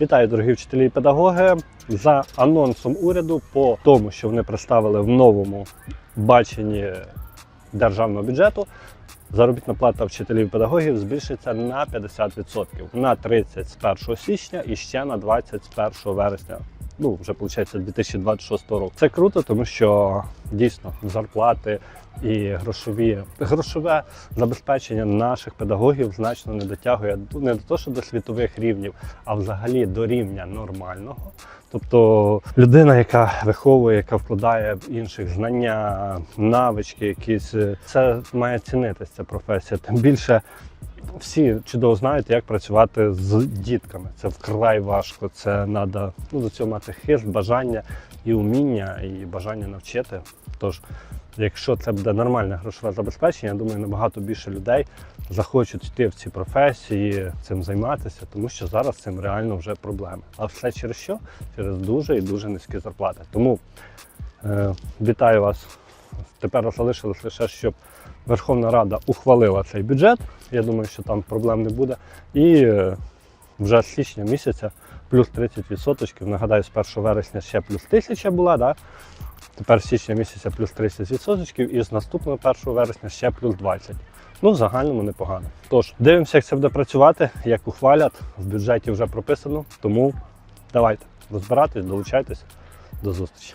Вітаю, дорогі вчителі і педагоги. За анонсом уряду по тому, що вони представили в новому баченні державного бюджету, заробітна плата вчителів і педагогів збільшиться на 50%, на 30 з 1 січня і ще на 21 вересня. Ну, вже виходить 2026 року. Це круто, тому що дійсно зарплати і грошові грошове забезпечення наших педагогів значно не дотягує не до того, що до світових рівнів, а взагалі до рівня нормального. Тобто людина, яка виховує, яка вкладає інших знання, навички, якісь це має цінитися професія. Тим більше всі чудово знають, як працювати з дітками. Це вкрай важко. Це треба ну, до цього мати хист, бажання і уміння, і бажання навчити. Тож, якщо це буде нормальне грошове забезпечення, я думаю, набагато більше людей захочуть йти в ці професії, цим займатися, тому що зараз цим реально вже проблеми. А все через що? Через дуже і дуже низькі зарплати. Тому е, вітаю вас. Тепер залишилось лише, щоб Верховна Рада ухвалила цей бюджет. Я думаю, що там проблем не буде. І е, вже з січня місяця плюс 30%. Нагадаю, з 1 вересня ще плюс 1000 була, да? тепер з січня місяця плюс 30% і з наступного 1 вересня ще плюс 20%. Ну, в загальному непогано. Тож, дивимося, як це буде працювати, як ухвалять. В бюджеті вже прописано. Тому давайте розбиратись, долучайтесь. До зустрічі.